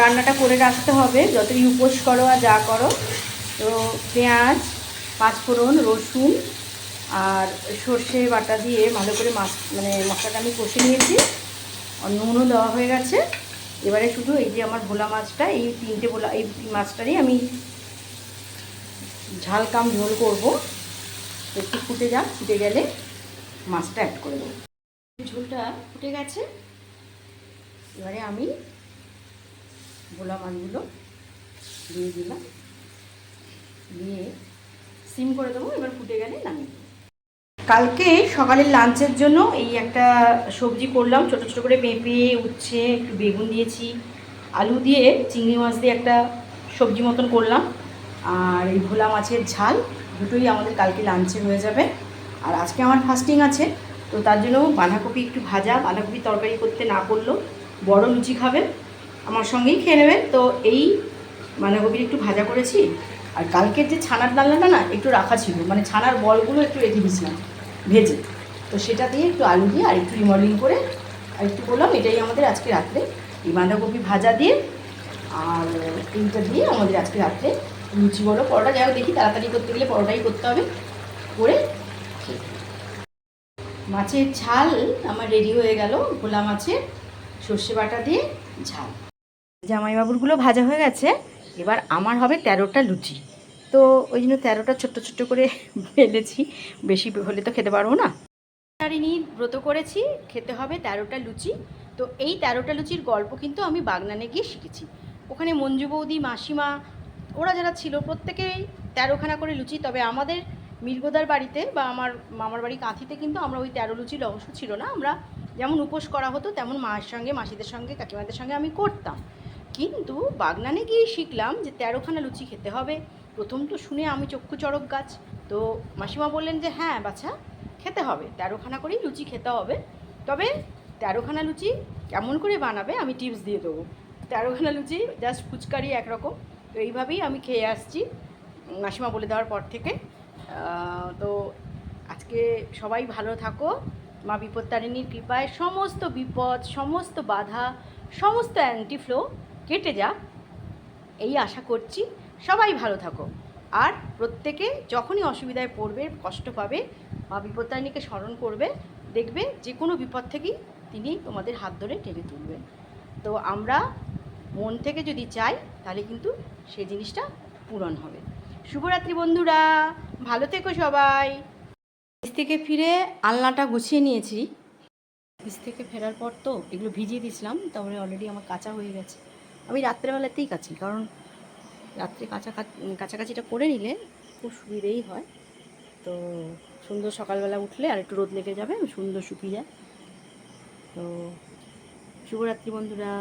রান্নাটা করে রাখতে হবে, যতই উপোস করো আর যা করো। তো পেঁয়াজ, পাঁচফোড়ন, রসুন আর সর্ষে বাটা দিয়ে ভালো করে মাছ মানে মশলাটা আমি কষে নিয়েছি। আর নুনও দেওয়া হয়ে গেছে। এবারে শুধু এই যে আমার ভোলা মাছটা, এই তিনটে ভোলা, এই মাছটারই আমি ঝাল কাম ঝোল করব। একটু ফুটে যাক, ফুটে গেলে মাছটা অ্যাড করে দেবো ঝোলটা ফুটে গেছে। এবারে আমি ভোলা মাছগুলো দিয়ে দিলাম। দিয়ে সিম করে দেবো, এবার ফুটে গেলে নামিয়ে দেবো। কালকে সকালের লাঞ্চের জন্য এই একটা সবজি করলাম, ছোটো ছোটো করে পেঁপে, উচ্ছে, একটু বেগুন দিয়েছি, আলু দিয়ে, চিংড়ি মাছ দিয়ে একটা সবজি মতন করলাম। আর এই ভোলা মাছের ঝাল দুটোই আমাদের কালকে লাঞ্চে হয়ে যাবে। আর আজকে আমার ফাস্টিং আছে, তো তার জন্য বাঁধাকপি একটু ভাজা, বাঁধাকপি তরকারি করতে না করলেও বড় লুচি খাবেন আমার সঙ্গেই খেয়ে নেবেন তো এই বাঁধাকপির একটু ভাজা করেছি। আর কালকের যে ছানার ডালনাটা না, একটু রাখা ছিল। মানে ছানার বলগুলো একটু রেখে দিয়েছিলাম, ভেজে। তো সেটা দিয়ে একটু আলু দিয়ে আর একটু রিমডলিং করে আর একটু করলাম। এটাই আমাদের আজকে রাত্রে। এই বাঁধাকপি ভাজা দিয়ে আর এইটা দিয়ে আমাদের আজকে রাত্রে লুচি বলো, পরোটা, যাই দেখি তাড়াতাড়ি করতে গেলে পরোটাই করতে হবে। করে মাছের ঝাল আমার রেডি হয়ে গেল। ভোলা মাছের সর্ষে বাটা দিয়ে ঝাল। জামাইবাবুরগুলো ভাজা হয়ে গেছে, এবার আমার হবে তেরোটা লুচি। তো ওই জন্য তেরোটা ছোট্ট ছোট্ট করে ফেলেছি বেশি হলে তো খেতে পারব না। তারিণী ব্রত করেছি, খেতে হবে তেরোটা লুচি। তো এই তেরোটা লুচির গল্প কিন্তু আমি বাগনানে গিয়ে শিখেছি। ওখানে মঞ্জু বৌদি, মাসিমা, ওরা যারা ছিল, প্রত্যেকেই তেরোখানা করে লুচি। তবে আমাদের মির্গোদার বাড়িতে বা আমার মামার বাড়ি কাঁথিতে কিন্তু আমরা ওই তেরো লুচি রহস্য ছিল না। আমরা যেমন উপোস করা হতো, তেমন মায়ের সঙ্গে, মাসিদের সঙ্গে, কাকিমাদের সঙ্গে আমি করতাম। কিন্তু বাগনানে গিয়ে শিখলাম যে তেরোখানা লুচি খেতে হবে। প্রথম তো শুনে আমি চক্ষু চড়ক গাছ। তো মাসিমা বললেন যে হ্যাঁ বাছা, খেতে হবে। তেরোখানা করেই লুচি খেতে হবে। তবে তেরোখানা লুচি কেমন করে বানাবে আমি টিপস দিয়ে দেবো। তেরোখানা লুচি জাস্ট ফুচকারি একরকম। তো এইভাবেই আমি খেয়ে আসছি মাসিমা বলে দেওয়ার পর থেকে। তো আজকে সবাই ভালো থাকো। মা বিপত্তারিণীর কৃপায় সমস্ত বিপদ, সমস্ত বাধা, সমস্ত অ্যান্টিফ্লো কেটে যাক এই আশা করছি সবাই ভালো থাকো। আর প্রত্যেকে যখনই অসুবিধায় পড়বে, কষ্ট পাবে বা বিপত্তারিণীকে স্মরণ করবে, দেখবে যে কোনো বিপদ থেকেই তিনি তোমাদের হাত ধরে টেনে তুলবেন। তো আমরা মন থেকে যদি চাই, তাহলে কিন্তু সেই জিনিসটা পূরণ হবে। শুভরাত্রি বন্ধুরা, ভালো থেকো সবাই। অফিস থেকে ফিরে আলনাটা গুছিয়ে নিয়েছি। অফিস থেকে ফেরার পর তো এগুলো ভিজিয়ে দিয়েছিলাম, তারপরে অলরেডি আমার কাঁচা হয়ে গেছে। আমি রাত্রেবেলাতেই কাছি, কারণ রাত্রে কাঁচা কাছাকাছিটা করে নিলে খুব সুবিধেই হয়। তো সুন্দর সকালবেলা উঠলে আর একটু রোদ লেগে যাবে, সুন্দর শুকিয়ে যায়। তো শুভরাত্রি বন্ধুরা।